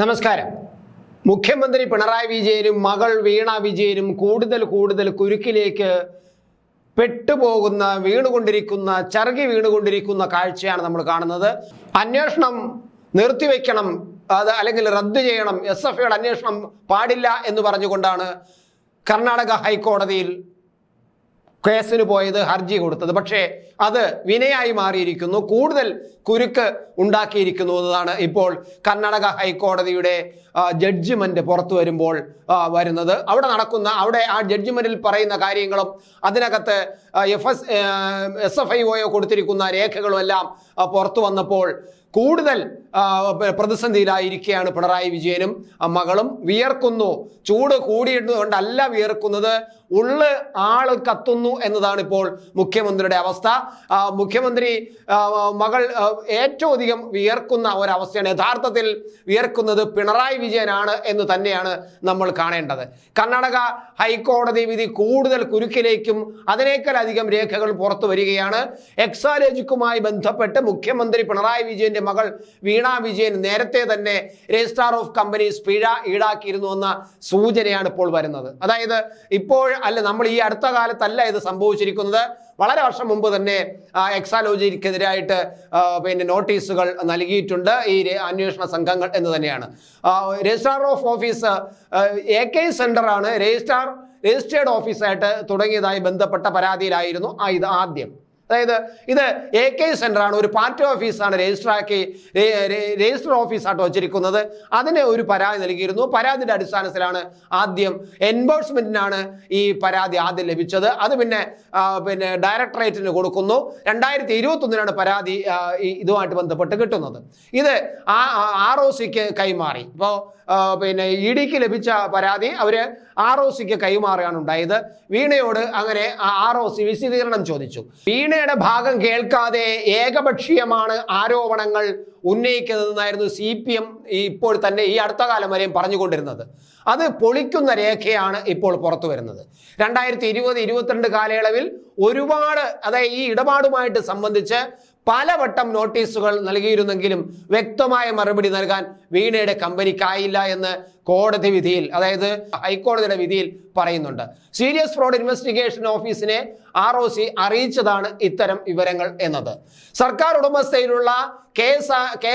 നമസ്കാരം. മുഖ്യമന്ത്രി പിണറായി വിജയനും മകൾ വീണ വിജയനും കൂടുതൽ കൂടുതൽ കുരുക്കിലേക്ക് പെട്ടുപോകുന്ന വീണുകൊണ്ടിരിക്കുന്ന ചറുകി വീണുകൊണ്ടിരിക്കുന്ന കാഴ്ചയാണ് നമ്മൾ കാണുന്നത്. അന്വേഷണം നിർത്തിവെക്കണം അത് അല്ലെങ്കിൽ റദ്ദു ചെയ്യണം എസ് എഫ് ഐയുടെ അന്വേഷണം പാടില്ല എന്ന് പറഞ്ഞുകൊണ്ടാണ് കർണാടക ഹൈക്കോടതിയിൽ കേസിന് പോയത് ഹർജി കൊടുത്തത്. പക്ഷേ അത് വിനയായി മാറിയിരിക്കുന്നു. കൂടുതൽ കുരുക്ക് ഉണ്ടാക്കിയിരിക്കുന്നു എന്നതാണ് ഇപ്പോൾ കർണാടക ഹൈക്കോടതിയുടെ ജഡ്ജ്മെന്റ് പുറത്തു വരുമ്പോൾ വരുന്നത്. അവിടെ നടക്കുന്ന അവിടെ ആ ജഡ്ജ്മെന്റിൽ പറയുന്ന കാര്യങ്ങളും അതിനകത്ത് F S S F I O കൊടുത്തിരിക്കുന്ന രേഖകളും എല്ലാം പുറത്തു വന്നപ്പോൾ കൂടുതൽ പ്രതിസന്ധിയിലായിരിക്കുകയാണ് പിണറായി വിജയനും മകളും. വിയർക്കുന്നു. ചൂട് കൂടിയിട്ടുകൊണ്ടല്ല വിയർക്കുന്നത്. ഉള്ള് ആൾ കത്തുന്നു എന്നതാണ് ഇപ്പോൾ മുഖ്യമന്ത്രിയുടെ അവസ്ഥ. മുഖ്യമന്ത്രി മകൾ ഏറ്റവും അധികം വിയർക്കുന്ന ഒരവസ്ഥയാണ്. യഥാർത്ഥത്തിൽ വിയർക്കുന്നത് പിണറായി വിജയനാണ് എന്ന് തന്നെയാണ് നമ്മൾ കാണേണ്ടത്. കർണാടക ഹൈക്കോടതി വിധി കൂടുതൽ കുരുക്കിലേക്കും അതിനേക്കാൾ അധികം രേഖകൾ പുറത്തു വരികയാണ്. എക്സാലേജിക്കുമായി ബന്ധപ്പെട്ട് മുഖ്യമന്ത്രി പിണറായി വിജയന്റെ മകൾ വീണ വിജയൻ നേരത്തെ തന്നെ രജിസ്ട്രാർ ഓഫ് കമ്പനീസ് പിഴ ഈടാക്കിയിരുന്നു എന്ന സൂചനയാണ് ഇപ്പോൾ വരുന്നത്. അതായത് ഇപ്പോൾ അല്ല നമ്മൾ ഈ അടുത്ത കാലത്തല്ല ഇത് സംഭവിച്ചിരിക്കുന്നത്. വളരെ വർഷം മുമ്പ് തന്നെ എക്സാലോജിക്കെതിരായിട്ട് പിന്നെ നോട്ടീസുകൾ നൽകിയിട്ടുണ്ട് ഈ അന്വേഷണ സംഘങ്ങൾ എന്ന് തന്നെയാണ്. Registrar of office A K centre ആണ് രജിസ്ട്രാർ രജിസ്റ്റേർഡ് ഓഫീസായിട്ട് തുടങ്ങിയതായി ബന്ധപ്പെട്ട പരാതിയിലായിരുന്നു ഇത് ആദ്യം. അതായത് ഇത് എ കെ സെന്ററാണ് ഒരു പാർട്ടി ഓഫീസാണ് രജിസ്റ്റർ ആക്കി രേ- രേ- രജിസ്റ്റർ ഓഫീസായിട്ട് വച്ചിരിക്കുന്നത്. അതിന് ഒരു പരാതി നൽകിയിരുന്നു. പരാതിയുടെ അടിസ്ഥാനത്തിലാണ് ആദ്യം എൻഫോഴ്സ്മെന്റിനാണ് ഈ പരാതി ആദ്യം ലഭിച്ചത്. അത് പിന്നെ പിന്നെ ഡയറക്ടറേറ്റിന് കൊടുക്കുന്നു. രണ്ടായിരത്തി ഇരുപത്തി ഒന്നിനാണ് പരാതി ഇതുമായിട്ട് ബന്ധപ്പെട്ട് കിട്ടുന്നത്. ഇത് ആ ആർ ഒ സിക്ക് കൈമാറി. ഇപ്പോൾ പിന്നെ ഇ ഡിക്ക് ലഭിച്ച പരാതി അവർ ആർ ഒ സിക്ക് കൈമാറുകയാണ് ഉണ്ടായത്. വീണയോട് അങ്ങനെ ആർ ഒ സി വിശദീകരണം ചോദിച്ചു. വീണയുടെ ഭാഗം കേൾക്കാതെ ഏകപക്ഷീയമാണ് ആരോപണങ്ങൾ ഉന്നയിക്കുന്നതെന്നായിരുന്നു സി പി എം ഇപ്പോൾ തന്നെ ഈ അടുത്ത കാലം വരെയും പറഞ്ഞുകൊണ്ടിരുന്നത്. അത് പൊളിക്കുന്ന രേഖയാണ് ഇപ്പോൾ പുറത്തു വരുന്നത്. രണ്ടായിരത്തി ഇരുപത് ഇരുപത്തിരണ്ട് കാലയളവിൽ ഒരുപാട് അതായത് ഈ ഇടപാടുമായിട്ട് സംബന്ധിച്ച് പലവട്ടം നോട്ടീസുകൾ നൽകിയിരുന്നെങ്കിലും വ്യക്തമായ മറുപടി നൽകാൻ വീണയുടെ കമ്പനിക്കായില്ല എന്ന് കോടതി വിധിയിൽ അതായത് ഹൈക്കോടതിയുടെ വിധിയിൽ പറയുന്നുണ്ട്. സീരിയസ് ഫ്രോഡ് ഇൻവെസ്റ്റിഗേഷൻ ഓഫീസിനെ ആർ ഒ സി അറിയിച്ചതാണ് ഇത്തരം വിവരങ്ങൾ എന്നത്. സർക്കാർ ഉടമസ്ഥയിലുള്ള കെ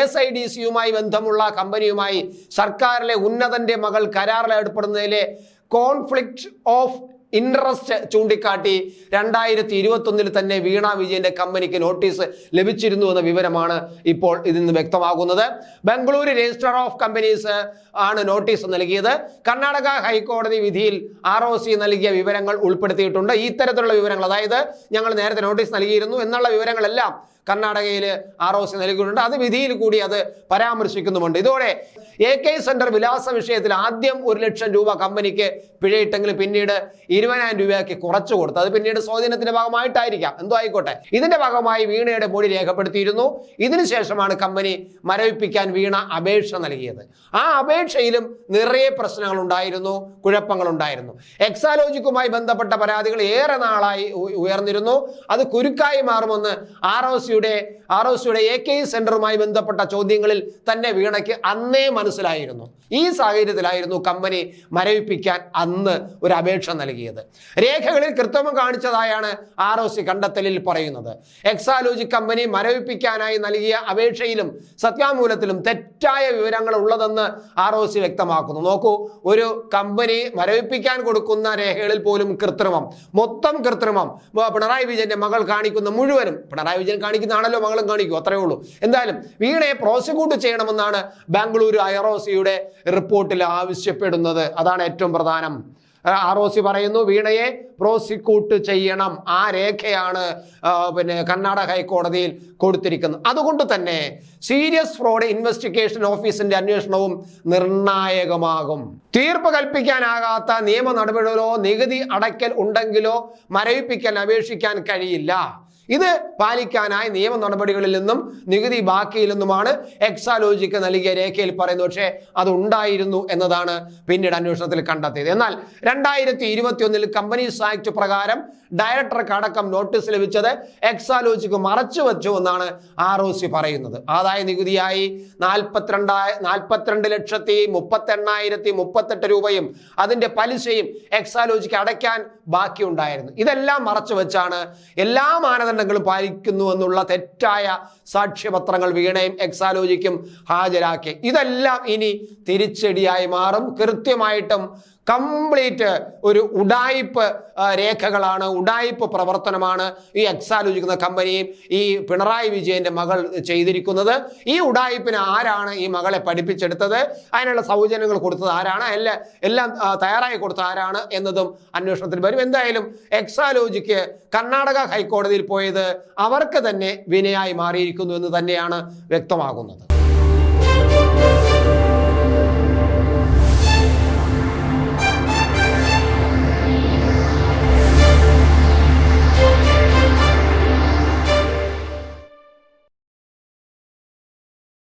എസ് ഐ ഡി സിയുമായി ബന്ധമുള്ള കമ്പനിയുമായി സർക്കാരിലെ ഉന്നതന്റെ മകൾ കരാറിൽ ഏർപ്പെടുന്നതിലെ കോൺഫ്ലിക്റ്റ് ഓഫ് ഇൻട്രസ്റ്റ് ചൂണ്ടിക്കാട്ടി രണ്ടായിരത്തി ഇരുപത്തി ഒന്നിൽ തന്നെ വീണ വിജയന്റെ കമ്പനിക്ക് നോട്ടീസ് ലഭിച്ചിരുന്നു എന്ന വിവരമാണ് ഇപ്പോൾ ഇതിൽ നിന്ന് വ്യക്തമാകുന്നത്. ബംഗളൂരു രജിസ്ട്രാർ ഓഫ് കമ്പനീസ് ആണ് നോട്ടീസ് നൽകിയത്. കർണാടക ഹൈക്കോടതി വിധിയിൽ ആർ ഒ സി നൽകിയ വിവരങ്ങൾ ഉൾപ്പെടുത്തിയിട്ടുണ്ട്. ഇത്തരത്തിലുള്ള വിവരങ്ങൾ അതായത് ഞങ്ങൾ നേരത്തെ നോട്ടീസ് നൽകിയിരുന്നു. എന്നുള്ള വിവരങ്ങളെല്ലാം കർണാടകയിൽ ആർ ഒ സി നൽകിയിട്ടുണ്ട്. അത് വിധിയിൽ കൂടി അത് പരാമർശിക്കുന്നുമുണ്ട്. ഇതോടെ എ കെ സെന്റർ വിലാസ വിഷയത്തിൽ ആദ്യം ഒരു ലക്ഷം രൂപ കമ്പനിക്ക് പിഴയിട്ടെങ്കിൽ പിന്നീട് ഇരുപതിനായിരം രൂപയാക്കി കുറച്ചു കൊടുത്തു. അത് പിന്നീട് സ്വാധീനത്തിന്റെ ഭാഗമായിട്ടായിരിക്കാം. എന്തോ ആയിക്കോട്ടെ. ഇതിന്റെ ഭാഗമായി വീണയുടെ മൊഴി രേഖപ്പെടുത്തിയിരുന്നു. ഇതിനുശേഷമാണ് കമ്പനി മരവിപ്പിക്കാൻ വീണ അപേക്ഷ നൽകിയത്. ആ അപേക്ഷയിലും നിറയെ പ്രശ്നങ്ങൾ ഉണ്ടായിരുന്നു കുഴപ്പങ്ങൾ ഉണ്ടായിരുന്നു എക്സാലോജിക്കുമായി ബന്ധപ്പെട്ട പരാതികൾ ഏറെ നാളായി ഉയർന്നിരുന്നു. അത് കുരുക്കായി മാറുമെന്ന് ആർ ഒ സിയുടെ ആർ ഒ സിയുടെ എ കെ സെന്ററുമായി ബന്ധപ്പെട്ട ചോദ്യങ്ങളിൽ തന്നെ വീണയ്ക്ക് അന്നേ മനസ്സിലായിരുന്നു. ഈ സാഹചര്യത്തിലായിരുന്നു കമ്പനി മരവിപ്പിക്കാൻ അന്ന് ഒരു അപേക്ഷ നൽകിയത്. രേഖകളിൽ കൃത്രിമം കാണിച്ചതായാണ് ആർ ഒ സി കണ്ടെത്തലിൽ പറയുന്നത്. എക്സാലോജി കമ്പനി മരവിപ്പിക്കാനായി നൽകിയ അപേക്ഷയിലും സത്യാമൂലത്തിലും തെറ്റായ വിവരങ്ങൾ ഉള്ളതെന്ന് ആർ ഒ സി വ്യക്തമാക്കുന്നു. നോക്കൂ ഒരു കമ്പനി മരവിപ്പിക്കാൻ കൊടുക്കുന്ന രേഖകളിൽ പോലും കൃത്രിമം മൊത്തം കൃത്രിമം. പിണറായി വിജയന്റെ മകൾ കാണിക്കുന്ന മുഴുവനും പിണറായി വിജയൻ കാണിക്കുന്നതാണല്ലോ മംഗളം കാണിക്കൂ അത്രയേ ഉള്ളൂ. എന്തായാലും വീണയെ പ്രോസിക്യൂട്ട് ചെയ്യണമെന്നാണ് ബാംഗ്ലൂരു ഐ ആർ ഒ സിയുടെ റിപ്പോർട്ടിൽ ആവശ്യപ്പെടുന്നത്. അതാണ് ഏറ്റവും പ്രധാനം. ആർ ഒ സി പറയുന്നു വീണയെ പ്രോസിക്യൂട്ട് ചെയ്യണം. ആ രേഖയാണ് പിന്നെ കർണാടക ഹൈക്കോടതിയിൽ കൊടുത്തിരിക്കുന്നത്. അതുകൊണ്ട് തന്നെ സീരിയസ് ഫ്രോഡ് ഇൻവെസ്റ്റിഗേഷൻ ഓഫീസിന്റെ അന്വേഷണവും നിർണായകമാകും. തീർപ്പ് കൽപ്പിക്കാനാകാത്ത നിയമ നടപടികളോ നികുതി അടയ്ക്കൽ ഉണ്ടെങ്കിലോ മരവിപ്പിക്കാൻ അപേക്ഷിക്കാൻ കഴിയില്ല. ഇത് പാലിക്കാനായി നിയമ നടപടികളിൽ നിന്നും നികുതി ബാക്കിയിൽ നിന്നുമാണ് എക്സാലോജിക്ക് നൽകിയ രേഖയിൽ പറയുന്നത് പക്ഷേ അത് ഉണ്ടായിരുന്നു എന്നതാണ് പിന്നീട് അന്വേഷണത്തിൽ കണ്ടെത്തിയത്. എന്നാൽ രണ്ടായിരത്തി ഇരുപത്തി ഒന്നിൽ കമ്പനീസ് ആക്ട് പ്രകാരം ഡയറക്ടർക്ക് അടക്കം നോട്ടീസ് ലഭിച്ചത് എക്സാലോജിക്ക് മറച്ചു വച്ചു എന്നാണ് ആർ ഒ സി പറയുന്നത്. ആദായ നികുതിയായി നാൽപ്പത്തിരണ്ടായ നാൽപ്പത്തിരണ്ട് ലക്ഷത്തി മുപ്പത്തി എണ്ണായിരത്തി മുപ്പത്തെട്ട് രൂപയും അതിന്റെ പലിശയും എക്സാലോജിക്ക് അടയ്ക്കാൻ ബാക്കിയുണ്ടായിരുന്നു. ഇതെല്ലാം മറച്ചു വെച്ചാണ് എല്ലാ മാനദണ്ഡങ്ങളും പാലിക്കുന്നു എന്നുള്ള തെറ്റായ സാക്ഷ്യപത്രങ്ങൾ വീണയും എക്സാലോജിക്കും ഹാജരാക്കി. ഇതെല്ലാം ഇനി തിരിച്ചടിയായി മാറും. കൃത്യമായിട്ടും കംപ്ലീറ്റ് ഒരു ഉഡായിപ്പ് രേഖകളാണ് ഉഡായിപ്പ് പ്രവർത്തനമാണ് ഈ എക്സാലോചിക്കുന്ന കമ്പനിയും ഈ പിണറായി വിജയന്റെ മകൾ ചെയ്തിരിക്കുന്നത്. ഈ ഉഡായിപ്പിന് ആരാണ് ഈ മകളെ പഠിപ്പിച്ചെടുത്തത്? അതിനുള്ള സൗജന്യങ്ങൾ കൊടുത്തത് ആരാണ്? എല്ലാം എല്ലാം തയ്യാറായി കൊടുത്ത ആരാണ് എന്നതും അന്വേഷണത്തിൽ വരും. എന്തായാലും എക്സാലോജിക്ക് കർണാടക ഹൈക്കോടതിയിൽ പോയത് അവർക്ക് തന്നെ വിനയായി മാറിയിരിക്കുന്നു എന്ന് തന്നെയാണ് വ്യക്തമാകുന്നത്.